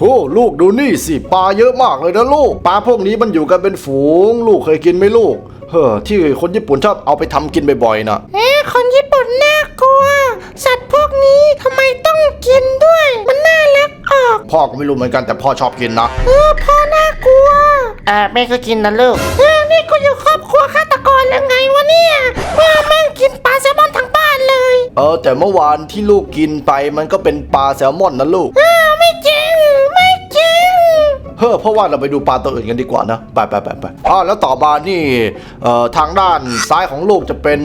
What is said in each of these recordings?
โอ้ลูกดูนี่สิปลาเยอะมากเลยนะลูกปลาพวกนี้มันอยู่กันเป็นฝูง ลูกเคยกินไหมลูก เฮ้อที่คนญี่ปุ่นชอบเอาไปทำกินบ่อยๆนะเอ๊ะคนญี่ปุ่นน่ากลัว สัตว์พวกนี้ทำไมต้องกินด้วย มันน่ารักออกพ่อก็ไม่รู้เหมือนกันแต่พ่อชอบกินนะเออพ่อน่ากลัวอ่าแม่ก็กินนะลูกเออนี่กูอยู่ครอบครัวฆาตกรแล้วไงวะเนี่ยว่าแม่งกินปลาแซลมอนทั้งบ้านเลย เออแต่เมื่อวานที่ลูกกินไปมันก็เป็นปลาแซลมอนนะลูกเออไม่จริงไม่จริง เฮ้อเพราะว่าเราไปดูปลาตัวอื่นกันดีกว่านะ ไปไปไปไปอ่าแล้วต่อมานี่เอ่อทางด้านซ้ายของลูกจะเป็น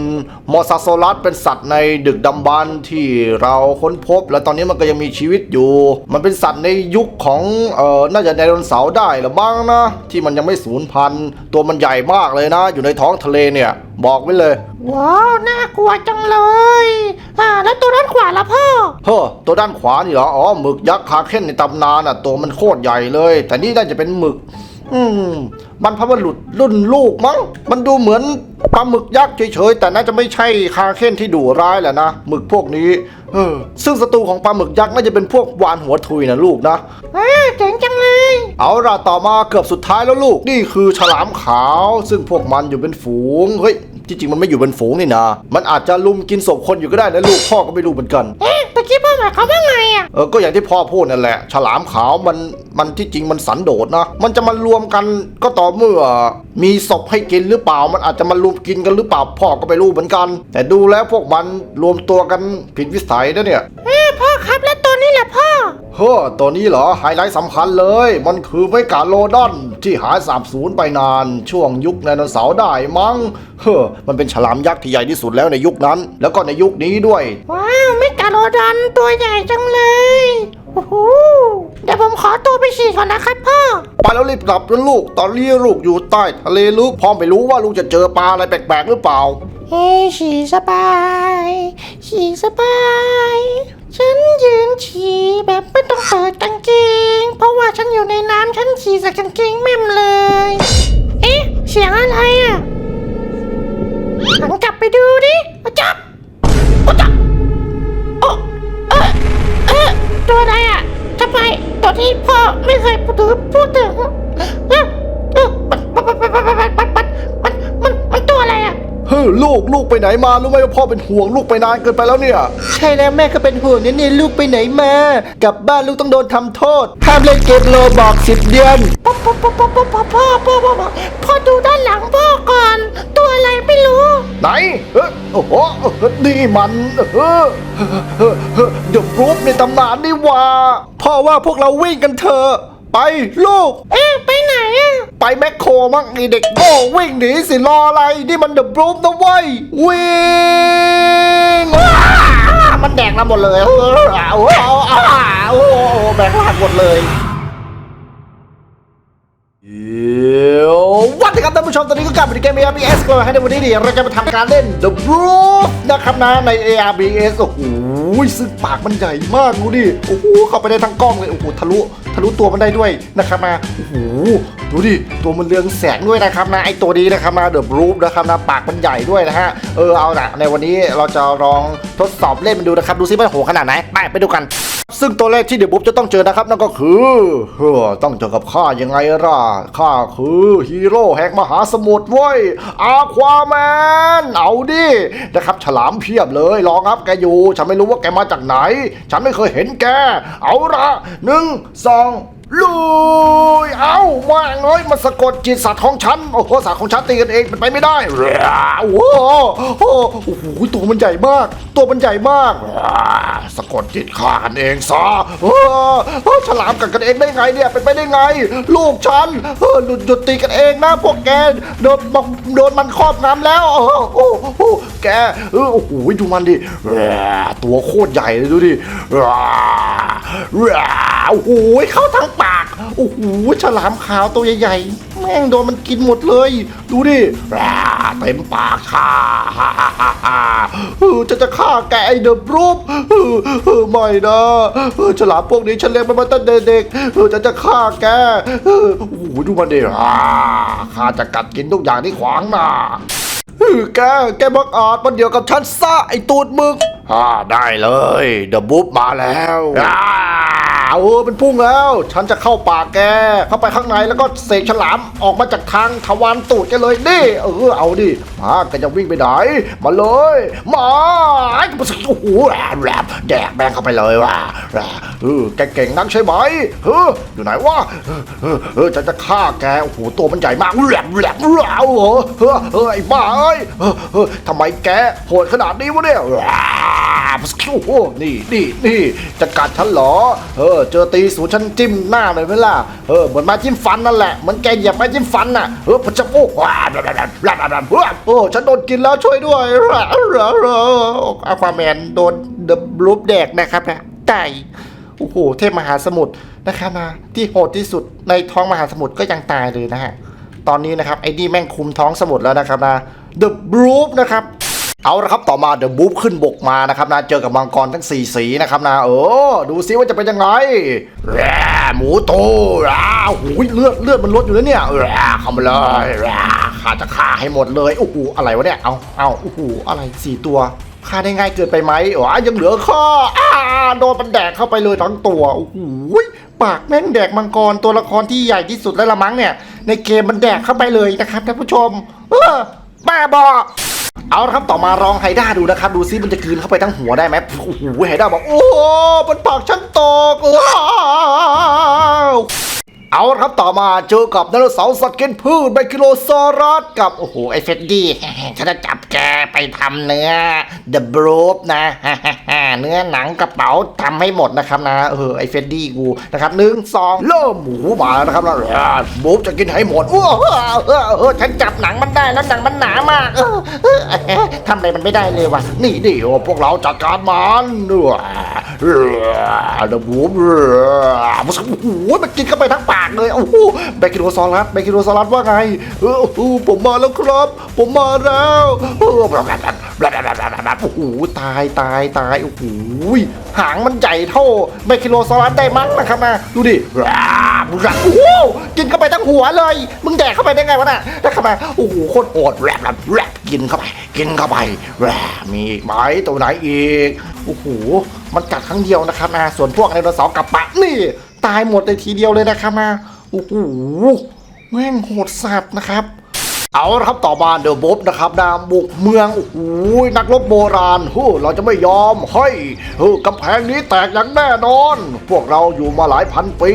มอสซาโซลัสเป็นสัตว์ในดึกดำบรรที่เราค้นพบ และตอนนี้มันก็ยังมีชีวิตอยู่ มันเป็นสัตว์ในยุคของเอ่อน่าจะไดโนเสาร์ได้หรือบ้างนะ ที่มันยังไม่สูญพันธุ์ตัวมันใหญ่มากเลยนะ อยู่ในท้องทะเลเนี่ย บอกไว้เลย ว้าวน่ากลัวจังเลย อ่า แล้วตัวด้านขวาล่ะพ่อ เฮ้อตัวด้านขวานี่เหรอ อ๋อ หมึกยักษ์คาเค้นในตำนานอะ ตัวมันโคตรใหญ่เลย แต่นี่น่าจะเป็นหมึก อืมบรรพบุรุษรุ่นลูกมั้ง มันดูเหมือนปลาหมึกยักษ์เฉยๆ แต่น่าจะไม่ใช่คาเค้นที่ดุร้ายแหละนะ หมึกพวกนี้ เออ ซึ่งศัตรูของปลาหมึกยักษ์น่าจะเป็นพวกวานหัวทุยนะลูกนะอ่าเจ๋งจังเลย เอาล่ะต่อมาเกือบสุดท้ายแล้วลูก นี่คือฉลามขาว ซึ่งพวกมันอยู่เป็นฝูง เฮ้ย ที่จริงมันไม่อยู่เป็นฝูงนี่นะมันอาจจะลุมกินศพคนอยู่ก็ได้นะลูกพ่อก็ไม่รู้เหมือนกันเอ๊ะตะกี้พ่อหมายความว่าไงอะเออก็อย่างที่พ่อพูดนั่นแหละ ฉลามขาวมันมันที่จริงมันสันโดษนะ มันจะมารวมกันก็ต่อเมื่อ มีศพให้กินหรือเปล่า มันอาจจะมารวมกินกันหรือเปล่าพ่อก็ไม่รู้เหมือนกัน แต่ดูแล้วพวกมันรวมตัวกันผิดวิสัยนะเนี่ยเอ๊ะพ่อครับแล้วตัวนี้แหละพ่อ เฮ้อตัวนี้เหรอไฮไลท์สำคัญเลย มันคือไมกาโลดอนที่หายสาบสูญไปนาน ช่วงยุคไดโนเสาร์ได้มั้ง เฮ้อมันเป็นฉลามยักษ์ที่ใหญ่ที่สุดแล้วในยุคนั้น แล้วก็ในยุคนี้ด้วย ว้าวไม่กาโลดอนตัวใหญ่จังเลย โอ้โห เดี๋ยวผมขอตัวไปฉี่ก่อนนะครับพ่อ ไปแล้วรีบกลับนะลูก ตอนนี้ลูกอยู่ใต้ทะเลลึกพ่อไม่รู้ว่าลูกจะเจอปลาอะไรแปลกๆหรือเปล่า เฮ้ฉี่สบาย ฉี่สบาย ฉันยืนฉี่แบบไม่ต้องเปิดกางเกง เพราะว่าฉันอยู่ในน้ำฉันฉี่ใส่กางเกงแม่มเลย เอ๊ะ เสียงอะไรอะหันกลับไปดูดิมาจับมาจับโอ้เออเออตัวอะไรอะทำไมตัวที่พ่อไม่เคยพูดถึงพูดถึงเออเออมันมันมันมัน เฮ้ยลูกลูกไปไหนมารู้ไหมว่าพ่อเป็นห่วงลูกไปนานเกินไปแล้วเนี่ย ใช่แล้วแม่ก็เป็นห่วงนี่นี่ลูกไปไหนมากลับบ้านลูกต้องโดนทำโทษห้ามเล่นเกมโลบอกสิบเดือน พ่อพ่อพ่อพ่อพ่อพ่อพ่อพ่อพ่อพ่อพ่อดูด้านหลังพ่อก่อน ตัวอะไรไม่รู้ ไหนเฮ้ยโอ้โหเฮ้ยนี่มันเออเดอะรูปในตำนานนี่หว่าพ่อว่าพวกเราวิ่งกันเถอะ ไปลูก เอ๊ะไปไหนอะไปแมคโครมั้งไอเด็กโง่วิ่งหนีสิรออะไร นี่มันเดอะบรูมนะเว้ยวิ่งมันแดกเราหมดเลยเออเอาเอาเอาเอาแบกลากหมดเลยเดี๋ยววันนี้ครับท่านผู้ชมตอนนี้ก็กลับมาที่เกม ARBS กันแล้วให้ในวันนี้เนี่ยเราจะมาทำการเล่น The Roof นะครับนะใน ARBS โอ้โหซึ่งปากมันใหญ่มากดูดิโอ้โหเข้าไปได้ทั้งกล้องเลยโอ้โหทะลุทะลุตัวมันได้ด้วยนะครับมาโอ้โหดูดิตัวมันเรืองแสงด้วยนะครับนะไอตัวนี้นะครับนะ The Roof นะครับนะปากมันใหญ่ด้วยนะฮะเออเอาละในวันนี้เราจะลองทดสอบเล่นมันดูนะครับดูซิมันโหขนาดไหนไปไปดูกัน ซึ่งตัวแรกที่เดี๋ยวบุ๊บจะต้องเจอนะครับ นั่นก็คือเฮ้อต้องเจอกับข้ายังไงล่ะข้าคือฮีโร่แห่งมหาสมุทรเว้ยอาควาแมนเอาดินะครับ ฉลามเพียบเลยรองรับแกอยู่ ฉันไม่รู้ว่าแกมาจากไหน ฉันไม่เคยเห็นแก เอาละหนึ่งสอง ลุยเอามาอย่างน้อยมาสะกดจิตสัตว์ของฉันโอ้โหสัตว์ของฉันตีกันเองเป็นไปไม่ได้โอ้โหโอ้โหตัวมันใหญ่มาก ตัวมันใหญ่มากสะกดจิตฆ่ากันเองซะเออเออฉลามกัดกันเองได้ไงเนี่ยเป็นไปได้ไง ลูกฉันหลุดหยุดตีกันเองนะพวกแกโดนโดนมันครอบงำแล้วโอ้โหแกโอ้โหดูมันดิตัวโคตรใหญ่เลยดูดิโอ้โหเข้าทั้งปาก โอ้โห ฉลามขาวตัวใหญ่ๆ แม่งโดนมันกินหมดเลย ดูดิเต็มปากค่ะฮ่าฮ่าฮ่าฮ่าจะจะฆ่าแกไอเดอะบรูฟเออเออไม่นะฉลามพวกนี้ฉันเลี้ยงมันมาตั้งแต่เด็กจะจะฆ่าแกโอ้โหดูมันดิข้าจะกัดกินทุกอย่างที่ขวางหน้าแก แกบักอาจมันเดียวกับฉันซะไอตูดมึงอ่าได้เลย เดอะบุ๊บมาแล้วาเออเป็นพุ่งแล้ว ฉันจะเข้าป่าแก เข้าไปข้างในแล้วก็เสกฉลามออกมาจากทางทวารตูดแกเลยนี่เออเอาดิมาแกจะวิ่งไปไหนมาเลยมาไอ้โอ้โหแรบแรบแดกแบงเข้าไปเลยว่ะแรบเออแกเก่งนักใช่ไหมเอออยู่ไหนวะเออเออเอฉันจะฆ่าแกโอ้โหตัวมันใหญ่มากแรบแรบแรบเออเออเออไอ้บ้าเอ้ยเออเอทำไมแกโหดขนาดนี้วะเนี่ย โอ้โหนี่นี่นี่จะกัดฉันเหรอ เออ เจอตีสูฉันจิ้มหน้าเลยไหมล่ะเออเหมือนมาจิ้มฟันนั่นแหละเหมือนแกเหยียบม้จิ้มฟันน่ะเออพระเจ้าโอ้ว้าแรบแรบแรบแรบแรบโอ้ฉันโดนกินแล้วช่วยด้วยแรบแรบแรบอควาแมนโดนเดบลูปแดกนะครับนะตายโอ้โหเทพมหาสมุทรนะครับนะที่โหดที่สุดในท้องมหาสมุทรก็ยังตายเลยนะฮะตอนนี้นะครับไอ้นี่แม่งคุมท้องสมุทรแล้วนะครับนะ The b r o o p นะครับ เอาละครับต่อมา The b r o o p ขึ้นบกมานะครับนะเจอกับมังกรทั้ง 4 สีนะครับนะเออดูซิว่าจะเป็นยังไงแร่หมูโตอ้โหเลือดเลือดมันลดอยู่แล้วเนี่ยแร่เข้ามาเลยแร่ข้าจะฆ่าให้หมดเลยโอ้โหอะไรวะเนี่ยเอาเอาโอ้โหอะไรสี่ตัวฆ่าได้ง่ายเกินไปไหมอ๋อยังเหลือข้ออ้าโดนมันแดกเข้าไปเลยทั้งตัวโอ้โหปากแม่งแดกมังกรตัวละครที่ใหญ่ที่สุดแล้วละมั้งเนี่ยในเกมมันแดกเข้าไปเลยนะครับท่านผู้ชม เออบ้าบอ เอาละครับต่อมาลองไฮด้าดูนะครับดูซิมันจะกลืนเข้าไปทั้งหัวได้ไหมโอ้โหไฮด้าบอกโอ้มันปากฉันตกว้าเอาละครับต่อมาเจอกับไดโนเสาร์สัตว์กินพืชไบคิโลซอรัสกับ โอ้โห ไอเฟดดี้ฉันจะจับแกไปทำเนื้อเดอะบรูฟนะ เนื้อหนังกระเป๋าทำให้หมดนะครับนะเออไอเฟดดี้กูนะครับหนึ่งสองเริ่มหมูมานะครับแล้วบูบจะกินให้หมดว้าวเออเออฉันจับหนังมันได้แล้วหนังมันหนามากเออ ทำอะไรมันไม่ได้เลยว่ะ นี่เดิโอพวกเราจัดการมันเออเดบูบเออโอ้โหมันกินเข้าไปทั้งปากเลย โอ้โหแบคคิโรซอรัสแบคคิโรซอรัสว่าไง เออผมมาแล้วครับ ผมมาแล้วเออแบบแบบแบบแบบแบบแบบโอ้โหตายตายตายโอ้โหหางมันใหญ่เท่าแบคคิโรซอรัสได้มั้งนะครับนะดูดิโอ้โหกินเข้าไปทั้งหัวเลย มึงแดกเข้าไปได้ไงวะน่ะนะครับนะโอ้โหโคตรโหดแรบแรบแรบกินเข้าไปกินเข้าไปแหวมีอีกไหมตัวไหนอีกโอ้โหมันกัดครั้งเดียวนะครับนะส่วนพวกไดโนเสาร์กับปะนี่ ตายหมดในทีเดียวเลยนะครับนะโอ้โหแม่งโหดสัตว์นะครับ เอาละครับต่อมาเดอะบ๊อบนะครับนะบุกเมืองโอ้โหนักรบโบราณเฮ้เราจะไม่ยอมให้เฮ้กำแพงนี้แตกอย่างแน่นอน พวกเราอยู่มาหลายพันปี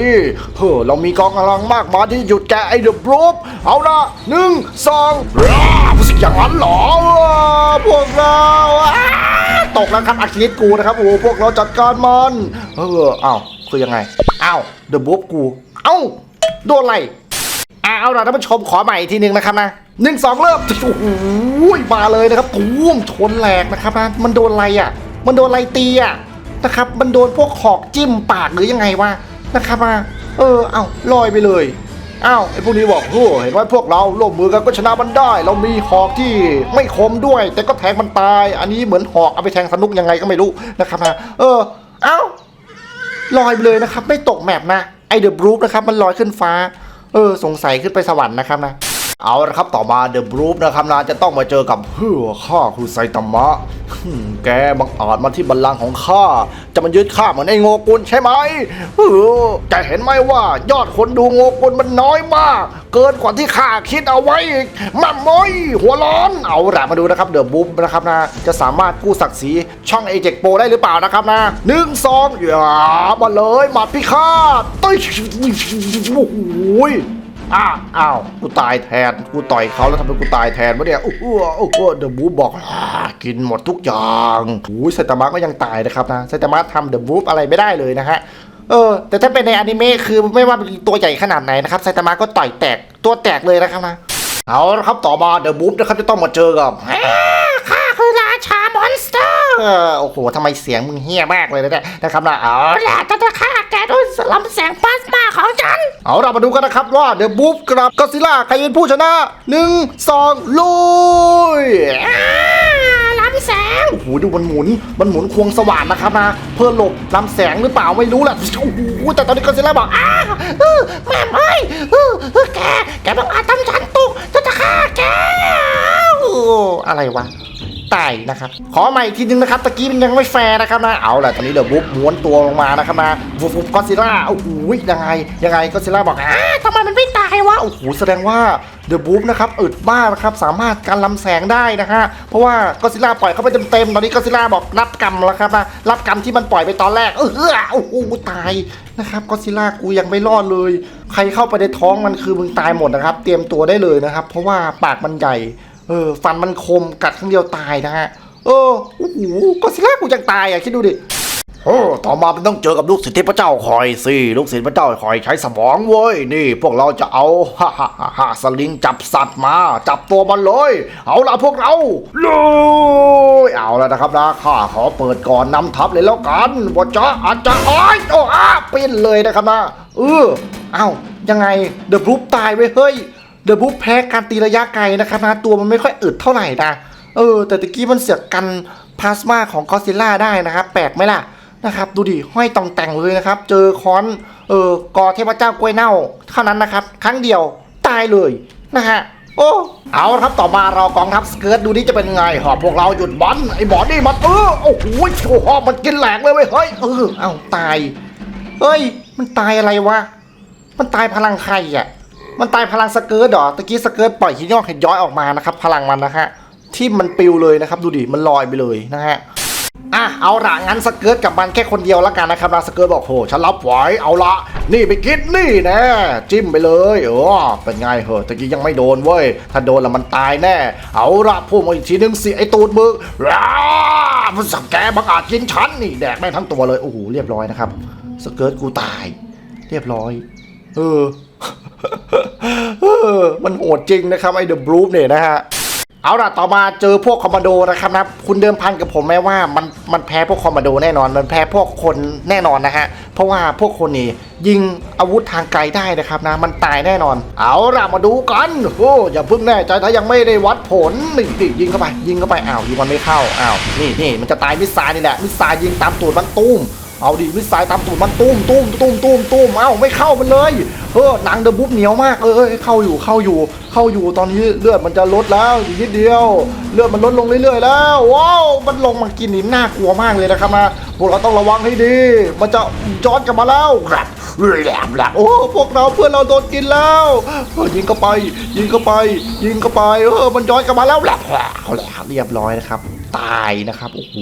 เฮ้เรามีกองกำลังมากมายที่หยุดแกไอเดอะบ๊อบเอาละหนึ่งสองร้าวอย่างนั้นหรอพวกเราตกแล้วครับอาคิดกูนะครับโอ้พวกเราจัดการมันเออเอ้าคือยังไงเอ้าเดอะบ๊อบกู เอ้าโดนอะไรเอาล่ะท่านผู้ชมขอใหม่อีกทีหนึ่งนะครับนะ หนึ่งสองเริ่มโอ้โหมาเลยนะครับตุ้มชนแหลกนะครับนะมันโดนอะไรอะ มันโดนอะไรตีอะนะครับ มันโดนพวกหอกจิ้มปากหรือยังไงวะนะครับนะเออ เอาลอยไปเลยอ้าวไอ้พวกนี้บอกโอ้เห็นว่าพวกเราร่วมมือกันก็ชนะมันได้ เรามีหอกที่ไม่คมด้วย แต่ก็แทงมันตาย อันนี้เหมือนหอกเอาไปแทงสนุกยังไงก็ไม่รู้นะครับนะเออเอ้าลอยไปเลยนะครับ ไม่ตกแมปนะไอเดอะบรูฟนะครับมันลอยขึ้นฟ้า เออ สงสัยขึ้นไปสวรรค์นะครับนะ เอาละครับต่อมาเดอะบรูฟนะครับนะจะต้องมาเจอกับเฮ้อข้าคือไซตามะแกบังอาจมาที่บัลลังก์ของข้า จะมายึดข้าเหมือนไอ้โงกุลใช่ไหมเออแกเห็นไหมว่ายอดคนดูโงกุลมันน้อยมาก เกินกว่าที่ข้าคิดเอาไว้อีกมาโมยหัวร้อน เอาละมาดูนะครับเดอะบูฟนะครับนะ จะสามารถกู้ศักดิ์ศรีช่องเอเจกโปได้หรือเปล่านะครับนะหนึ่งสองอย่ามาเลยหมัดพิฆาตตุ้ยโอ้โห อ้าวอ้าวกูตายแทนกูต่อยเขาแล้วทำไมกูตายแทนวะเนี่ยโอ้โหโอ้โหเดอะบูบอกอ่ากินหมดทุกอย่างโอ้ยไซตามะก็ยังตายนะครับนะไซตามะทำเดอะบูอะไรไม่ได้เลยนะฮะเออแต่ถ้าเป็นในอนิเมะคือไม่ว่าเป็นตัวใหญ่ขนาดไหนนะครับไซตามะก็ต่อยแตกตัวแตกเลยนะครับนะเอาละครับต่อมาเดอะบูนะครับจะต้องมาเจอกับข้าคือราชามอนสเตอร์เออโอ้โหทำไมเสียงมึงเฮี้ยมากเลยนะเนี่ยนะครับนะเอาเอาล่ะจะจะฆ่า แกด้วยลำแสงพลาสมาของฉัน เอาเรามาดูกันนะครับว่าเดอะบูฟกับก็ซิล่าใครเป็นผู้ชนะหนึ่งสองลุยอ่าลำแสง โอ้โหดูมันหมุน มันหมุนควงสว่านนะครับนะ เพื่อหลบลำแสงหรือเปล่าไม่รู้แหละ โอ้โหแต่ตอนนี้ก็ซิล่าบอกอ้าอ้าวเออแม่ไม่เออเออแก แกต้องอาจทำฉันตกจะจะฆ่าแกโอ้อะไรวะ ตายนะครับขอใหม่อีกทีนึงนะครับตะกี้มันยังไม่แฟร์นะครับนะเอาล่ะตอนนี้เดอะบุ๊บม้วนตัวลงมานะครับนะฟุบฟุบก็ซิล่าโอ้โหยังไงยังไงก็ซิล่าบอกอ่าทำไมมันไม่ตายวะโอ้โหแสดงว่าเดอะบุ๊บนะครับอึดมากนะครับสามารถการลำแสงได้นะฮะเพราะว่าก็ซิล่าปล่อยเข้าไปเต็มๆตอนนี้ก็ซิล่าบอกรับกรรมแล้วครับนะรับกรรมที่มันปล่อยไปตอนแรกเออโอ้โหตายนะครับก็ซิล่ากูยังไม่รอดเลย ใครเข้าไปในท้องมันคือมึงตายหมดนะครับ เตรียมตัวได้เลยนะครับ เพราะว่าปากมันใหญ่ เออฟันมันคมกัดครั้งเดียวตายนะฮะเออโอ้โหก็ซิล่ากูยังตายอะคิดดูดิโอ้ต่อมามันต้องเจอกับลูกศิษย์เทพเจ้าคอยสิลูกศิษย์พระเจ้าคอยใช้สมองเว้ยนี่ พวกเราจะเอาฮ่าฮ่าฮ่าฮาสลิงจับสัตว์มา จับตัวมันเลยเอาละพวกเราเลยเอาแล้วนะครับนะข้าขอเปิดก่อนนำทัพเลยแล้วกันว่าจะอาจจะอ้อยโอ้อาปิ้นเลยนะครับนะเออเอ้ายังไงเดอะบลูตายไว้ยเฮ้ย เดอะบุ๊แพ้การตีระยะไกลนะครับนะตัวมันไม่ค่อยอึดเท่าไหร่นะเออ แต่ตะกี้มันเสือกกันพลาสมาของกอซิล่าได้นะครับแปลกไหมล่ะนะครับ ดูดิห้อยตองแต่งเลยนะครับ เจอค้อนเออกอเทพเจ้ากล้วยเน่าเท่านั้นนะครับ ครั้งเดียวตายเลยนะฮะโอ้เอาละครับต่อมาเรากองทัพสเกิร์ตดูนี่จะเป็นไงหอบพวกเราหยุดบอลไอ้บอลนี่มันเออโอ้โหโอ้โหมันกินแหลกเลยเว้ยเฮ้ยเออเอ้าตายเฮ้ยมันตายอะไรวะมันตายพลังใครอะ มันตายพลังสเกิร์ตเหรอตะกี้สเกิร์ตปล่อยหินยอกเห็ดย้อยออกมานะครับ พลังมันนะฮะที่มันปิวเลยนะครับ ดูดิมันลอยไปเลยนะฮะอะเอาละงั้นสเกิร์ตกับมันแค่คนเดียวแล้วกันนะครับนะสเกิร์ตบอกโหฉันรับไหวเอาละ นี่ไปกินนี่แนะจิ้มไปเลยเออเป็นไงเหอะตะกี้ยังไม่โดนเว้ยถ้าโดนแล้วมันตายแน่ เอาละพูดมาอีกทีนึงสิไอตูดมึงร้ามันสังแกบังอาจกินฉันนี่แดกแม่งทั้งตัวเลยโอ้โหเรียบร้อยนะครับสเกิร์ตกูตาย เรียบร้อย เออ มันโหดจริงนะครับไอเดอะบลูฟเนี่ยนะฮะเอาล่ะต่อมาเจอพวกคอมมานโดนะครับนะคุณเดิมพันกับผมไหมว่ามันมันแพ้พวกคอมมานโดแน่นอน มันแพ้พวกคนแน่นอนนะฮะ เพราะว่าพวกคนนี่ยิงอาวุธทางไกลได้นะครับนะ มันตายแน่นอน เอาล่ะมาดูกันโอ้อย่าเพิ่งแน่ใจถ้ายังไม่ได้วัดผลนี่นี่ยิงเข้าไปยิงเข้าไปอ้าวยิงมันไม่เข้าอ้าวนี่นี่มันจะตายมิสซล์นี่แหละมิสซล์ยิงตามตูดมันตุ้ม เอาดิมิสไซล์ตามตูดมันตุ้มตุ้มตุ้มตุ้มตุ้มเอ้าไม่เข้ามันเลยเออหนังเดอะบุ๊บเหนียวมากเออเออเข้าอยู่เข้าอยู่ เข้าอยู่ตอนนี้เลือดมันจะลดแล้วอีกนิดเดียว เลือดมันลดลงเรื่อยๆแล้วว้าวมันลงมากินนี่น่ากลัวมากเลยนะครับนะพวกเราต้องระวังให้ดี มันจะย้อนกลับมาแล้วครับแหลมแหลมโอ้พวกเราเพื่อนเราโดนกินแล้วเออยิงเข้าไป ยิงเข้าไป ยิงเข้าไปเออมันย้อนกลับมาแล้วแหลมแหลมเรียบร้อยนะครับ ตายนะครับโอ้โห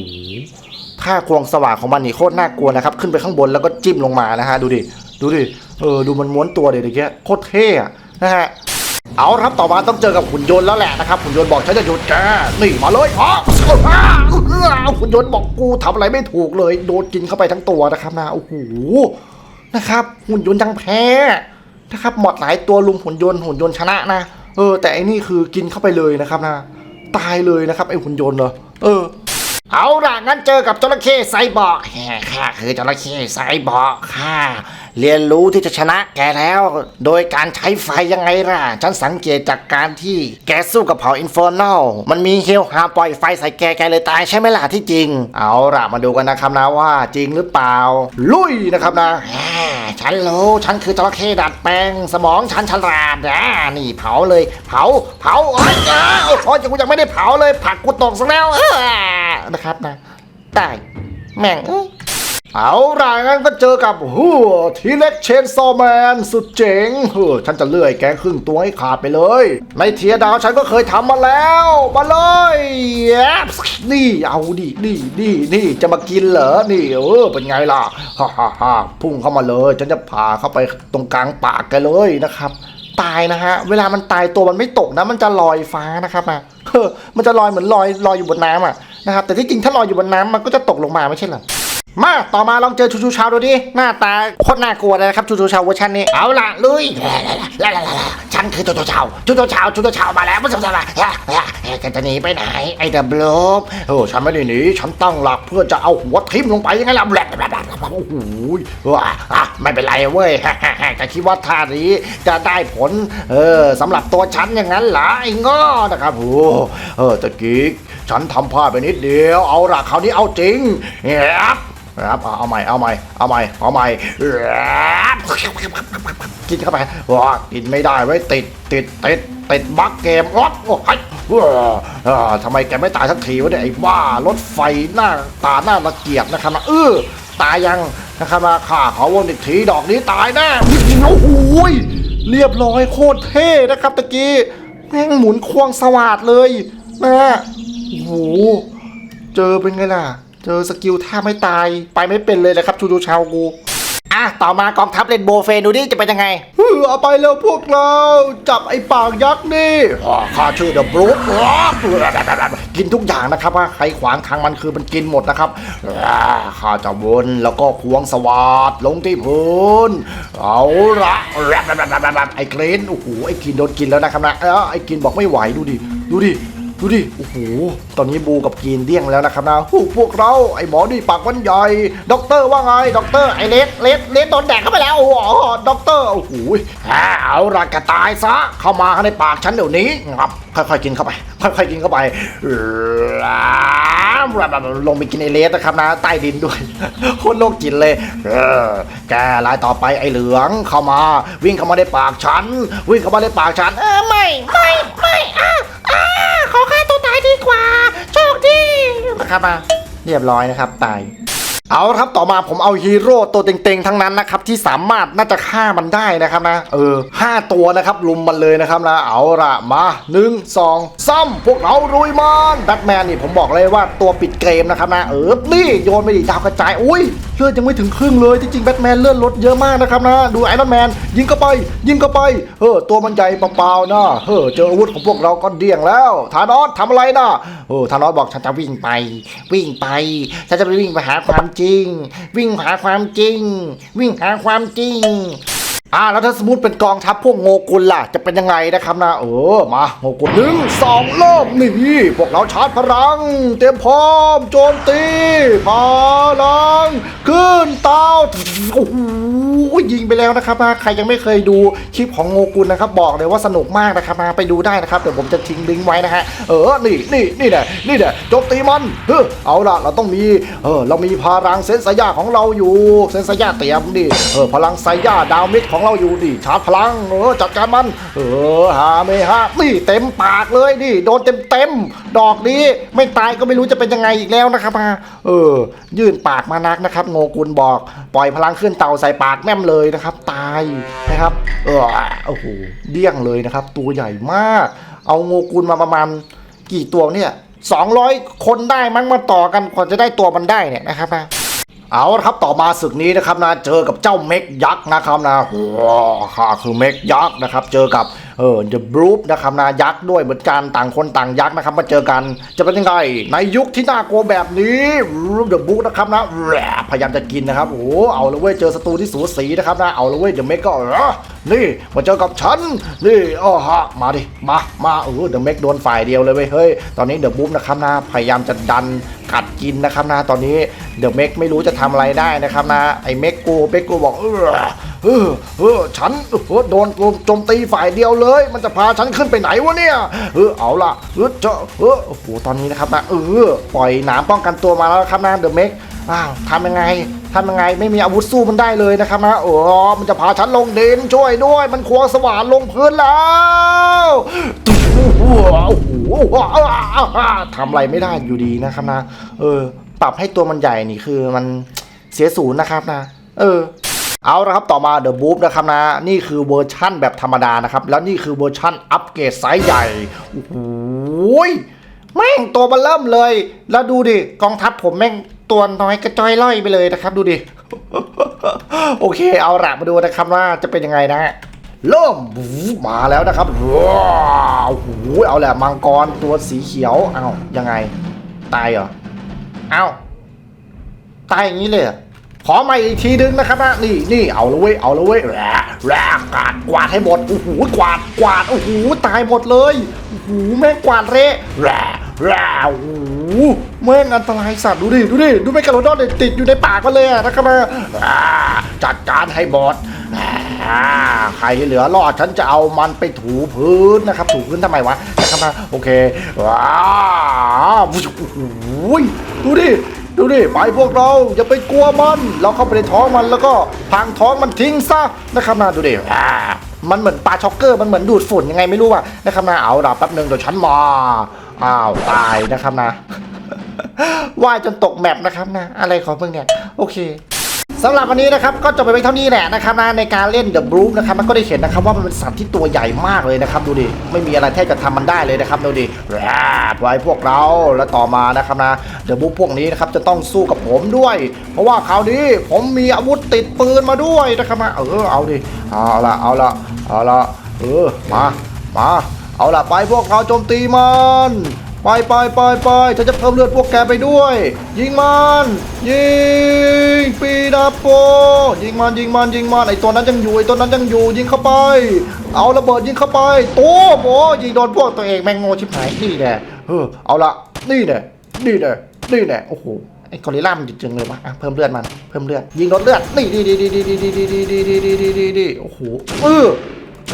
ถ้าควงสว่างของมันนี่โคตรน่ากลัวนะครับ ขึ้นไปข้างบนแล้วก็จิ้มลงมานะฮะดูดิ ดูดิ เออ ดูมันม้วนตัวเดี๋ยวเี้โคตรเท่อะนะฮะ เอาครับต่อมาต้องเจอกับหุ่นยนต์แล้วแหละนะครับ หุ่นยนต์บอกฉันจะหยุดแกนี่มาเลยอ๋อหุ่นยนต์บอกกูทำอะไรไม่ถูกเลย โดนกินเข้าไปทั้งตัวนะครับนะ โอ้โห นะครับ หุ่นยนต์ยังแพ้นะครับหมดหลายตัวลุมหุ่นยนต์หุ่นยนต์ชนะนะ เออ แต่ไอ้นี่คือกินเข้าไปเลยนะครับนะ ตายเลยนะครับไอ้หุ่นยนต์เหรอ เออ เอาล่ะงั้นเจอกับจระเข้ไซบอร์กแฮ่ข้าคือจระเข้ไซบอร์กข้าเรียนรู้ที่จะชนะแกแล้ว โดยการใช้ไฟยังไงล่ะ ฉันสังเกตจากการที่แกสู้กับเผ่าอินฟอร์นลมันมีเฮลฮาปล่อยไฟใส่แกแกเลยตายใช่ไหมล่ะที่จริง เอาล่ะมาดูกันนะครับนะว่าจริงหรือเปล่า ลุยนะครับนะแฉันรู้ ฉันคือจระเข้ดัดแปลง สมองฉันฉลาดนะนี่เผาเลย เผา เผาโอ้ยอ้าวโอ้ยกูยังไม่ได้เผาเลย ผักกูตกซะแล้วเออนะครับนะ ตาย แม่งเอ้ย เอาล่ะงั้นก็เจอกับหัวทีเล็กเชนซอแมนสุดเจ๋งเฮ้อฉันจะเลื่อยแกครึ่งตัวให้ขาดไปเลย ในเทียดาวฉันก็เคยทำมาแล้ว มาเลยแอบนี่เอาดินี่นี่นี่จะมากินเหรอนี่เออเป็นไงล่ะฮ่าฮ่าฮ่าพุ่งเข้ามาเลย ฉันจะพาเข้าไปตรงกลางปากแกเลยนะครับ ตายนะฮะ เวลามันตายตัวมันไม่ตกนะ มันจะลอยฟ้านะครับนะเฮ้อมันจะลอยเหมือนลอยลอยอยู่บนน้ำอะนะครับแต่ที่จริงถ้าลอยอยู่บนน้ำมันก็จะตกลงมาไม่ใช่เหรอ มาต่อมาลองเจอชูชูชาวดูดิ หน้าตาโคตรน่ากลัวเลยนะครับชูชูชาวเวอร์ชันนี้ เอาล่ะลุยลาลาลาลาฉันคือชูชูชาวชูชูชาวชูชูชาวมาแล้วไม่สนใจละแกจะหนีไปไหนไอ้เดอะบลูฟโอ้ฉันไม่ได้หนีฉันตั้งหลักเพื่อจะเอาหัวทิ่มลงไปยังไงล่ะแบลบแบบแบบโอ้โหว้าไม่เป็นไรเว้ยแต่คิดว่าท่านี้จะได้ผลเออสำหรับตัวฉันอย่างนั้นเหรอไอ้ง้อนะครับโอ้เออตะกี้ฉันทำพลาดไปนิดเดียวเอาล่ะคราวนี้เอาจริงแอบครับเอาเอาใหม่เอาใหม่เอาใหม่เอาใหม่กินเข้าไปว้ากินไม่ได้ไว้ติดติดติดติดบั๊กเกมอ๊อดโอ้ยเออเออทำไมแกไม่ตายสักทีวะเนี่ยไอ้บ้ารถไฟหน้าตาหน้าระเกียดนะครับนะเออตายยังนะครับนะข้าขอวนอีกทีดอกนี้ตายแน่โอ้โหยเรียบร้อยโคตรเท่นะครับตะกี้แม่งหมุนควงสวัสดเลยนะโอ้โหเจอเป็นไงล่ะ เจอสกิลท่าไม่ตายไปไม่เป็นเลยนะครับชูดูชาวกูอะต่อมากองทัพเลนโบว์เฟนดูดิจะเป็นยังไงเฮ้ยเอาไปแล้วพวกเรา จับไอ้ปากยักษ์นี่อ่าข้าชื่อเดอะบรูฟกินทุกอย่างนะครับว่าใครขวางทางมันคือมันกินหมดนะครับอ่าข้าจะวนแล้วก็ควงสวัสดลงที่พื้นเอาละไอ้เกรนโอ้โหไอ้กินโดนกินแล้วนะครับนะเออไอ้กินบอกไม่ไหวดูดิดูดิ ดูดิ โอ้โห ตอนนี้บูกับกีนเดี้ยงแล้วนะครับนะพวกพวกเรา ไอ้หมอนี่ปากวันใหญ่ด็อกเตอร์ว่าไงด็อกเตอร์ไอ้เลสเลสเลสโดนแดกเข้าไปแล้ว โอ้โหด็อกเตอร์ โอ้โหอ่าเอาละกระตายซะ เข้ามาในปากฉันเดี๋ยวนี้งับค่อยๆกินเข้าไป ค่อยๆกินเข้าไปลงไปกินไอ้เลสนะครับนะ ใต้ดินด้วยโคตรโลกจิตเลย เออ แกรายต่อไปไอ้เหลืองเข้ามา วิ่งเข้ามาในปากฉัน วิ่งเข้ามาในปากฉัน เออไม่ไม่ไม่อะอะขอฆ่าตัวตาย ดีกว่า โชคดีนะครับมาเรียบร้อยนะครับ ตาย เอาครับต่อมาผมเอาฮีโร่ตัวเต็งๆทั้งนั้นนะครับที่สามารถน่าจะฆ่ามันได้นะครับนะเออห้าตัวนะครับลุมมันเลยนะครับนะเอาละมาหนึ่งสองซ้ำพวกเรารุยมันแบทแมนนี่ผมบอกเลยว่าตัวปิดเกมนะครับนะเออนี่โยนไปดิดาวกระจายอุ้ยเลือดยังไม่ถึงครึ่งเลยที่จริงแบทแมนเลือดลดเยอะมากนะครับนะดูไอรอนแมนยิงเข้าไป ยิงเข้าไปเออตัวมันใหญ่เปล่าๆนะเออเจออาวุธของพวกเราก็เดี่ยงแล้วธานอสทำอะไรนะเออธานอสบอกฉันจะวิ่งไป วิ่งไปฉันจะไปวิ่งไปหาความจริงวิ่งหาความจริง วิ่งหาความจริงอ่าแล้วถ้าสมมติเป็นกองทัพพวกโงกุลล่ะจะเป็นยังไงนะครับนะเออมาโงกุลหนึ่งสองเริ่มนี่พวกเราชาร์จพลัง เตรียมพร้อมโจมตีพลังขึ้นเตาโอ้โห ยิงไปแล้วนะครับใครยังไม่เคยดูคลิปของโงกุลนะครับบอกเลยว่าสนุกมากนะครับนะไปดูได้นะครับเดี๋ยวผมจะทิ้งลิงก์ไว้นะฮะเออนี่นี่นี่แหละนี่แหละจมตีมันเออเอาละเราต้องมีเออเรามีพลังเซนสยาของเราอยู่เซนสยาเตรียมดิเออพลังไซยาดาวมิดของเราอยู่ดิชาร์จพลังเออจัดการมันเออหาไม่ฮะนี่เต็มปากเลยดิโดนเต็มเต็มดอกนี้ไม่ตายก็ไม่รู้จะเป็นยังไงอีกแล้วนะครับมาเออยื่นปากมานักนะครับโงกุลบอก ปล่อยพลังขึ้นเตาใส่ปากแม่มเลยนะครับ ตายนะครับเออโอ้โหเดี้ยงเลยนะครับ ตัวใหญ่มาก เอางูกุลมาประมาณกี่ตัวเนี่ย200 คนได้มั้งมาต่อกันกว่าจะได้ตัวมันได้เนี่ยนะครับนะเอาละครับต่อมาศึกนี้นะครับนะเจอกับเจ้าเมกยักษ์นะครับนะว้าวข้าคือเมกยักษ์นะครับ เจอกับ เออเดอะบรูฟนะครับนะยักษ์ด้วยเหมือนกันต่างคนต่างยักษ์นะครับมาเจอกันจะเป็นยังไงในยุคที่น่ากลัวแบบนี้เดอะบรูฟนะครับนะแพยายามจะกินนะครับโอ้เอาละเว้ยเจอศัตรูที่สูสีนะครับนะเอาละเว้ยเดอะเมกก็เออนี่มาเจอกับฉันนี่อ้อฮะมาดิมามาเออเดอะเมกโดนฝ่ายเดียวเลยเว้ยเฮ้ยตอนนี้เดอะบรูฟนะครับนะพยายามจะดันกัดกินนะครับนะตอนนี้เดอะเมกไม่รู้จะทำอะไรได้นะครับนะไอ้เม็กกูเม็กกูบอกเออ เออเออฉันเออโดนโจมตีฝ่ายเดียวเลย มันจะพาฉันขึ้นไปไหนวะเนี่ยเออเอาล่ะเออเจาเออโอ้โหตอนนี้นะครับนะเออปล่อยหนามป้องกันตัวมาแล้วครับนะเดอะเม็กอ้าวทำยังไงทำยังไงไม่มีอาวุธสู้มันได้เลยนะครับนะโอ้มันจะพาฉันลงดินช่วยด้วย มันควงสว่านลงพื้นแล้วโอ้โหโอ้โหทำอะไรไม่ได้อยู่ดีนะครับนะ เออ ปรับให้ตัวมันใหญ่นี่คือมันเสียศูนย์นะครับนะ เออ เอาละครับต่อมา The b o o นะครับนะ นี่คือเวอร์ชั่นแบบธรรมดานะครับ แล้วนี่คือเวอร์ชั่นอัปเกรดไซส์ใหญ่โอ้โหยแม่งตัวมันเริ่มเลย แล้วดูดิกองทัพผมแม่งตัวน้อยกระจอยล่อยไปเลยนะครับดูดิ โอเค เอาละมาดูนะครับว่าจะเป็นยังไงนะฮะเริ่มมาแล้วนะครับว้าวโอ้โหเอาแหละมังกรตัวสีเขียวเอายังไง ตายเหรอเอาตายอย่างนี้เลย เหรอขอมาอีกทีนึงนะครับนะนี่นี่เอาละเว้ยเอาละเว้ยแหละแหละกวาดกวาดให้หมดโอ้โหกวาดกวาดโอ้โหตายหมดเลยโอ้โหแม่งกวาดเละแหละแหละโอ้โหแม่งอันตรายสัตว์ดูดิดูดิดูไม่กระโดดเนี่ยติดอยู่ในปากมันเลยอะนะครับนะอ่าจัดการให้หมดใครเหลือรอดฉันจะเอามันไปถูพื้นนะครับ ถูพื้นทำไมวะนะครับนะโอเคว้าวโอ้โหดูดิ ดูดิไปพวกเราอย่าไปกลัวมัน เราเข้าไปในท้องมันแล้วก็พังท้องมันทิ้งซะนะครับนะดูดิอ่ามันเหมือนปลาช็อกเกอร์มันเหมือนดูดฝุ่นยังไงไม่รู้อะนะครับนะเอาล่ะแป๊บหนึงเดี๋ยวฉันมาอ้าวตายนะครับนะว่ายจนตกแมปนะครับนะ อะไรของมึงเนี่ย โอเค สำหรับวันนี้นะครับก็จบไปเพียงเท่านี้แหละนะครับนะในการเล่น The b r o o นะครับมันก็ได้เห็นนะครับว่ามันเป็นสัตว์ที่ตัวใหญ่มากเลยนะครับดูดิไม่มีอะไรแทบจะทำมันได้เลยนะครับดูดิแรดไว้พวกเราแล้วต่อมานะครับนะ The b r o o พวกนี้นะครับจะต้องสู้กับผมด้วย เพราะว่าคราวนี้ผมมีอาวุธติดปืนมาด้วยนะครับนะเออเอาดิเอาละเอาละเอาละเออมามาเอาละไปพวกเราโจมตีมัน ไปไปไปไปฉันจะเพิ่มเลือดพวกแกไปด้วย ยิงมันยิงปีดาโปยิงมันยิงมันยิงมันไอตัวนั้นยังอยู่ไอตัวนั้นยังอยู่ยิงเข้าไป เอาระเบิดยิงเข้าไปตู้โบยิงโดนพวกตัวเองแมงโง่ชิบหายนี่แน่เออเอาละนี่แน่นี่แน่นี่แน่โอ้โหไอ้กอริลลามันจริงเลยวะอะเพิ่มเลือดมันเพิ่มเลือดยิงลดเลือดนี่ดีดีดีดีดีดีดีดีดีดีดีดีดีโอ้โหเออ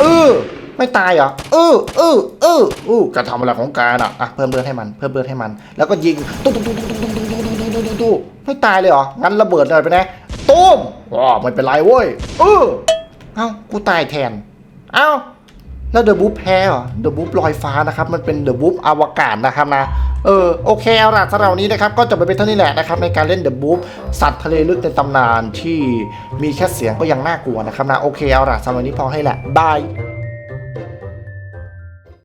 เออ ไม่ตายเหรอเออเออเอออู้การทำอะไรของกน่ะอะเพิ่มเลือดให้มัน เพิ่มเลือดให้มัน แล้วก็ยิงตุ้มตุ้มตุ้มตุ้มตุ้มตุ้มตุ้มตุ้มตุ้มตุ้มตุ้มตุ้มไม่ตายเลยเหรองั้นระเบิดเลยไปนะตุ้มว้าไม่เป็นไรเว้ยเออเอ้ากูตายแทนเอ้าแล้วเดอะบุ๊บแพ้เหรอเดอะบุ๊บลอยฟ้านะครับ มันเป็นเดอะบุ๊บอวกาศนะครับนะ เออ โอเคเอาล่ะสำหรับวันนี้นะครับ ก็จบไปเป็นเท่านี้แหละนะครับ ในการเล่นเดอะบุ๊บสัตว์ทะเลลึกในตำนานที่มีแค่เสียงก็ยังน่ากลัวนะครับนะ โอเคเอาล่ะสำหรับวันนี้พอให้แหละ บาย